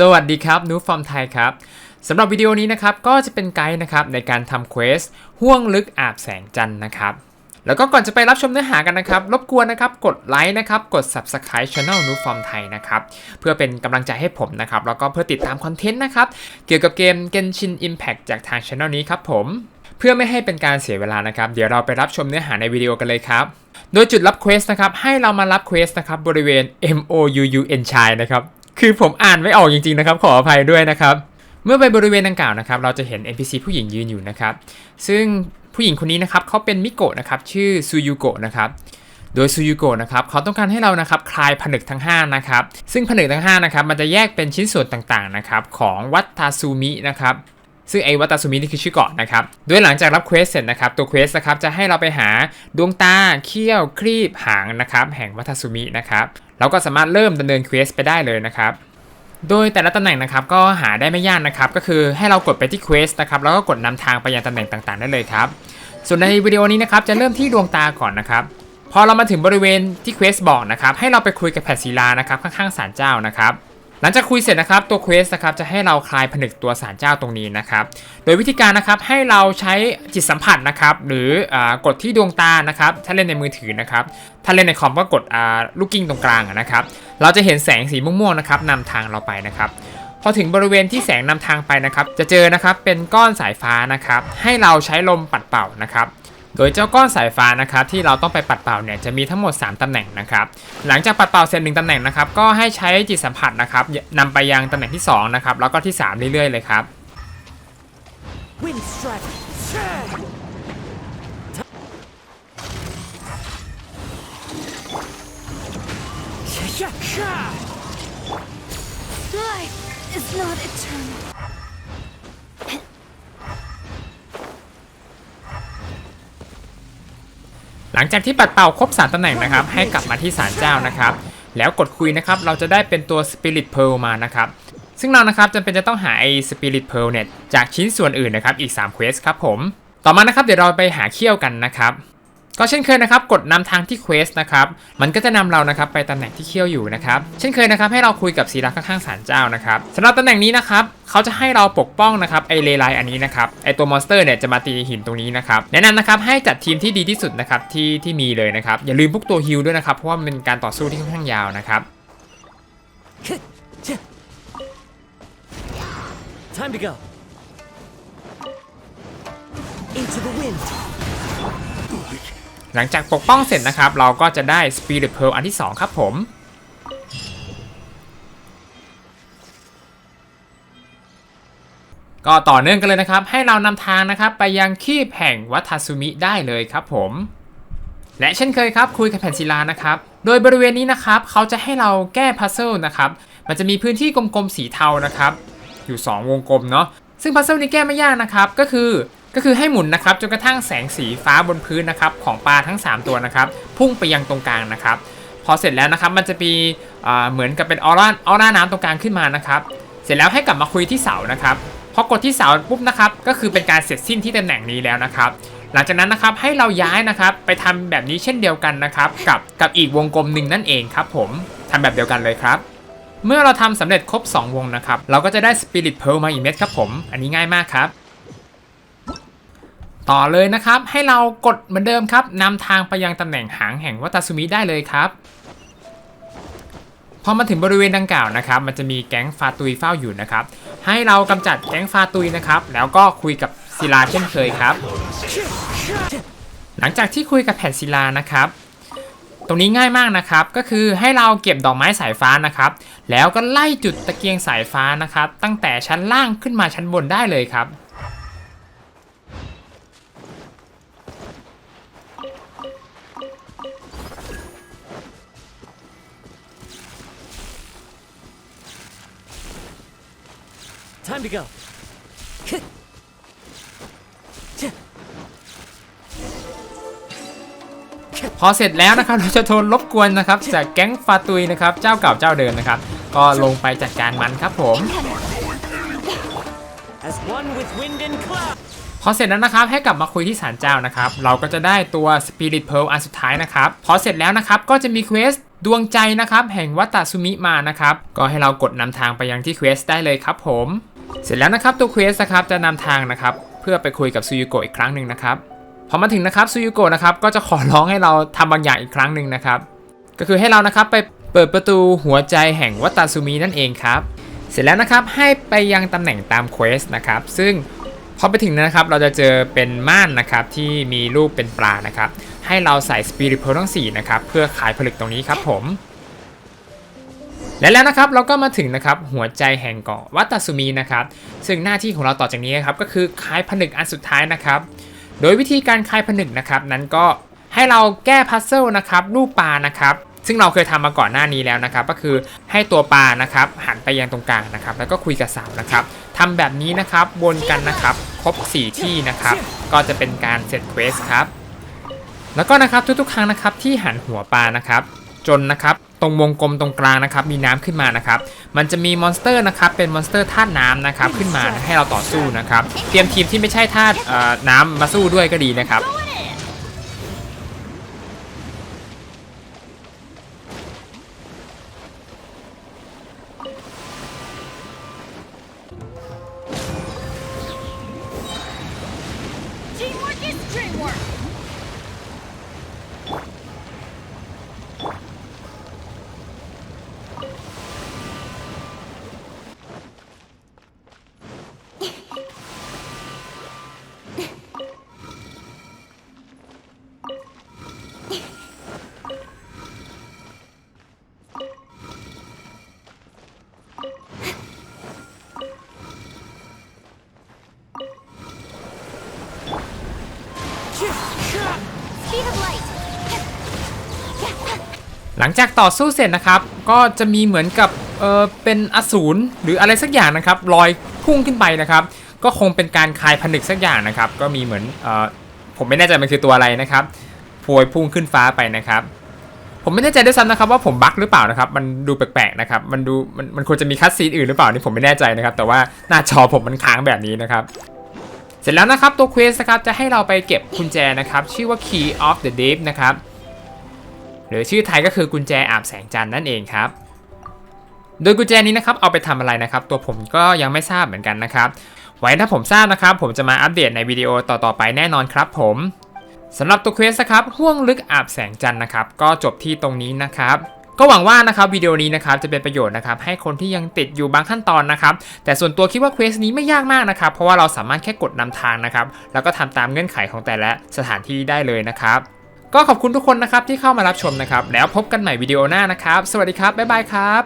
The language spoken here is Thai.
สวัสดีครับนูฟอร์มไทยครับสำหรับวิดีโอนี้นะครับก็จะเป็นไกด์นะครับในการทำเควสห่วงลึกอาบแสงจันทร์นะครับแล้วก็ก่อนจะไปรับชมเนื้อหากันนะครับ รบกวนนะครับ กดไลค์นะครับ กด Subscribe Channel นูฟอร์มไทยนะครับ เพื่อเป็นกำลังใจให้ผมนะครับ แล้วก็เพื่อติดตามคอนเทนต์นะครับ เกี่ยวกับเกม Genshin Impact จากทาง Channel นี้ครับผม เพื่อไม่ให้เป็นการเสียเวลานะครับ เดี๋ยวเราไปรับชมเนื้อหาในวิดีโอกันเลยครับ โดยจุดรับเควสนะครับ ให้เรามารับเควสนะครับ บริเวณ M O U U N c h i นะครับ คือผมอ่านไม่ออกจริงๆนะครับ ขออภัยด้วยนะครับ เมื่อไปบริเวณดังกล่าวนะครับ เราจะเห็น NPC ผู้หญิงยืนอยู่นะครับ ซึ่งผู้หญิงคนนี้นะครับเขาเป็นมิโกะนะครับ ชื่อซูยูโกะนะครับโดยซูยูโกะนะครับเขาต้องการให้เรานะครับคลายผนึกทั้ง5นะครับซึ่งผนึกทั้ง5นะครับมันจะแยกเป็นชิ้นส่วนต่างๆนะครับของวัตตาซูมินะครับ ซึ่งไอวัตตาซูมินี่คือชื่อเกาะนะครับ โดยหลังจากรับเควสเสร็จนะครับ ตัวเควสนะครับจะให้เราไปหาดวงตาเขี้ยวครีบหางนะครับแห่งวัตตาซูมินะครับ เราก็สามารถเริ่มดำเนินเควสไปได้เลยนะครับ โดยแต่ละตำแหน่งนะครับก็หาได้ไม่ยากนะครับ ก็คือให้เรากดไปที่เควสนะครับแล้วก็กดนำทางไปยังตำแหน่งต่างๆ ได้เลยครับ ส่วนในวิดีโอนี้นะครับจะเริ่มที่ดวงตาก่อนนะครับพอเรามาถึงบริเวณที่เควสบอกนะครับให้เราไปคุยกับแพทศิลานะครับข้างๆศาลเจ้านะครับ หลังจากคุยเสร็จนะครับตัวเควสนะครับจะให้เราคลายผนึกตัวสารเจ้าตรงนี้นะครับโดยวิธีการนะครับให้เราใช้จิตสัมผัสนะครับหรืออกดที่ดวงตานะครับถ้าเล่นในมือถือนะครับถ้าเล่นในคอมก็กดลูกกิ้งตรงกลางนะครับเราจะเห็นแสงสีม่วงๆนะครับนำทางเราไปนะครับพอถึงบริเวณที่แสงนำทางไปนะครับ จะเจอนะครับเป็นก้อนสายฟ้านะครับ ให้เราใช้ลมปัดเป่านะครับ โดยเจ้าก้อนสายฟ้านะครับที่เราต้องไปปัดเป่าเนี่ยจะมีทั้งหมด 3ตำแหน่งนะครับหลังจากปัดเป่าเสร็จหนึ่งตำแหน่งนะครับก็ให้ใช้จิตสัมผัสนะครับนำไปยังตำแหน่งที่2นะครับแล้วก็ที่ 3 เรื่อยๆเลยครับ Life is not eternal. หลังจากที่ปัดเป่าครบ 3ตำแหน่งนะครับ ให้กลับมาที่ศาลเจ้านะครับ แล้วกดคุยนะครับ เราจะได้เป็นตัว Spirit Pearl มานะครับ ซึ่งเรานะครับจำเป็นจะต้องหาไอ้ Spirit Pearl เนี่ยจากชิ้นส่วนอื่นนะครับ อีก3 Quest ครับผม ต่อมานะครับเดี๋ยวเราไปหาเขี้ยวกันนะครับ ก็เช่นเคยนะครับกดนำทางที่เควสนะครับมันก็จะนำเรานะครับไปตำแหน่งที่เขี้ยวอยู่นะครับเช่นเคยนะครับให้เราคุยกับศิลาข้างๆศาลเจ้านะครับสำหรับตำแหน่งนี้นะครับเขาจะให้เราปกป้องนะครับไอเลไลอันนี้นะครับไอตัวมอนสเตอร์เนี่ยจะมาตีหินตรงนี้นะครับแนะนำนะครับให้จัดทีมที่ดีที่สุดนะครับที่ที่มีเลยนะครับอย่าลืมพวกตัวฮิลด้วยนะครับเพราะว่ามันเป็นการต่อสู้ที่ค่อนข้างยาวนะครับ Time to go. Into the wind. หลังจากปกป้องเสร็จนะครับ เราก็จะได้ Spirit Pearl อันที่ 2 ครับผมก็ต่อเนื่องกันเลยนะครับ ให้เรานำทางนะครับ ไปยังคีบแห่งวัตสุมิได้เลยครับผม และเช่นเคยครับ คุยกับแผ่นศิลานะครับ โดยบริเวณนี้นะครับ เขาจะให้เราแก้พัซเซิลนะครับ มันจะมีพื้นที่กลมๆสีเทานะครับ อยู่ 2 วงกลมเนาะซึ่งพัซเซิลนี้แก้ไม่ยากนะครับ ก็คือ ก็คือให้หมุนนะครับจนกระทั่งแสงสีฟ้าบนพื้นนะครับของปลาทั้ง 3 ตัวนะครับพุ่งไปยังตรงกลางนะครับ พอเสร็จแล้วนะครับมันจะมีเหมือนกับเป็นออร่าออร่าน้ำตรงกลางขึ้นมานะครับ เสร็จแล้วให้กลับมาคุยที่เสานะครับพอกดที่เสาปุ๊บนะครับก็คือเป็นการเสร็จสิ้นที่ตำแหน่งนี้แล้วนะครับ หลังจากนั้นนะครับให้เราย้ายนะครับไปทำแบบนี้เช่นเดียวกันนะครับกับกับอีกวงกลมหนึ่งนั่นเองครับผมทำแบบเดียวกันเลยครับ เมื่อเราทำสำเร็จครบ 2 วงนะครับเราก็จะได้ Spirit Pearl มาอีกเม็ดครับผม อันนี้ง่ายมากครับ ต่อเลยนะครับ ให้เรากดเหมือนเดิมครับนำทางไปยังตำแหน่งหางแห่งวัตสุมิได้เลยครับพอมาถึงบริเวณดังกล่าวนะครับ มันจะมีแก๊งฟาตุยเฝ้าอยู่นะครับ ให้เรากำจัดแก๊งฟาตุยนะครับ แล้วก็คุยกับศิลาเช่นเคยครับ หลังจากที่คุยกับแผ่นศิลานะครับ ตรงนี้ง่ายมากนะครับ ก็คือให้เราเก็บดอกไม้สายฟ้านะครับ แล้วก็ไล่จุดตะเกียงสายฟ้านะครับ ตั้งแต่ชั้นล่างขึ้นมาชั้นบนได้เลยครับ Time to go. พอเสร็จแล้วนะครับเราจะโทนรบกวนนะครับจากแก๊งฟาตุยนะครับเจ้าเก่าเจ้าเดิมนะครับ ก็ลงไปจัดการมันครับผม As one with wind and cloud. พอเสร็จแล้วนะครับให้กลับมาคุยที่ศาลเจ้านะครับ เราก็จะได้ตัว Spirit Pearl อันสุดท้ายนะครับ พอเสร็จแล้วนะครับก็จะมีเควสดวงใจนะครับ แห่งวัตตสุมิมานะครับ ก็ให้เรากดนำทางไปยังที่เควสได้เลยครับผม เสร็จแล้วนะครับตัวเควสนะครับจะนำทางนะครับเพื่อไปคุยกับซูยุโกะอีกครั้งหนึ่งนะครับพอมาถึงนะครับซูยุโกะนะครับก็จะขอร้องให้เราทำบางอย่างอีกครั้งหนึ่งนะครับก็คือให้เรานะครับไปเปิดประตูหัวใจแห่งวัตตสุมินั่นเองครับเสร็จแล้วนะครับให้ไปยังตำแหน่งตามเควสนะครับซึ่งพอไปถึงนะครับเราจะเจอเป็นม่านนะครับที่มีรูปเป็นปลานะครับให้เราใส่สปิริตโพลทั้ง4นะครับเพื่อขายผลึกตรงนี้ครับผม และแล้วนะครับเราก็มาถึงนะครับหัวใจแห่งเกาะวัตสุมีนะครับซึ่งหน้าที่ของเราต่อจากนี้นะครับก็คือคายผนึกอันสุดท้ายนะครับ โดยวิธีการคายผนึกนะครับนั้นก็ให้เราแก้พัซเซิลนะครับรูปปลานะครับซึ่งเราเคยทำมาก่อนหน้านี้แล้วนะครับ ก็คือให้ตัวปลานะครับหันไปยังตรงกลางนะครับ แล้วก็คุยกับสาวนะครับทำแบบนี้นะครับวนกันนะครับครบ 4 ที่นะครับ ก็จะเป็นการเสร็จเควสครับแล้วก็นะครับทุกๆ ครั้งนะครับที่หันหัวปลานะครับ จนนะครับตรงวงกลมตรงกลางนะครับมีน้ำขึ้นมานะครับมันจะมีมอนสเตอร์นะครับเป็นมอนสเตอร์ธาตุน้ำนะครับขึ้นมาให้เราต่อสู้นะครับเตรียมทีมที่ไม่ใช่ธาตุเอ่อน้ำมาสู้ด้วยก็ดีนะครับ Teamwork is dreamwork. Speed ลังจากต่อสู้เสร็จนะครับ ก็จะมีเหมือนกับเออเป็นอสูรหรืออะไรสักอย่างนะครับลอยพุ่งขึ้นไปนะครับ ก็คงเป็นการคลายผนึกสักอย่างนะครับ ก็มีเหมือนเออผมไม่แน่ใจมันคือตัวอะไรนะครับพวยพุ่งขึ้นฟ้าไปนะครับ ผมไม่แน่ใจด้วยซ้ำนะครับว่าผมบั๊กหรือเปล่านะครับ มันดูแปลกๆนะครับ มันดูมันมันควรจะมีคัสซีนอื่นหรือเปล่านี่ผมไม่แน่ใจนะครับ แต่ว่าหน้าจอผมมันค้างแบบนี้นะครับเสร็จแล้วนะครับตัวเควสนะครับจะให้เราไปเก็บกุญแจนะครับ ชื่อว่า Key of the Deep นะครับ รือชื่อไทยก็คือกุญแจอาบแสงจันทร์นั่นเองครับ โดยกุญแจนี้นะครับเอาไปทำอะไรนะครับ ตัวผมก็ยังไม่ทราบเหมือนกันนะครับ ไว้ถ้าผมทราบนะครับ ผมจะมาอัปเดตในวิดีโอต่อๆไปแน่นอนครับ ผมสำหรับตัวเควสนะครับห่วงลึกอาบแสงจันทร์นะครับ ก็จบที่ตรงนี้นะครับก็หวังว่านะครับวิดีโอนี้นะครับจะเป็นประโยชน์นะครับให้คนที่ยังติดอยู่บางขั้นตอนนะครับแต่ส่วนตัวคิดว่าเควสนี้ไม่ยากมากนะครับเพราะว่าเราสามารถแค่กดนำทางนะครับแล้วก็ทำตามเงื่อนไขของแต่ละสถานที่ได้เลยนะครับ ก็ขอบคุณทุกคนนะครับที่เข้ามารับชมนะครับ แล้วพบกันใหม่วิดีโอหน้านะครับ สวัสดีครับ บ๊ายบายครับ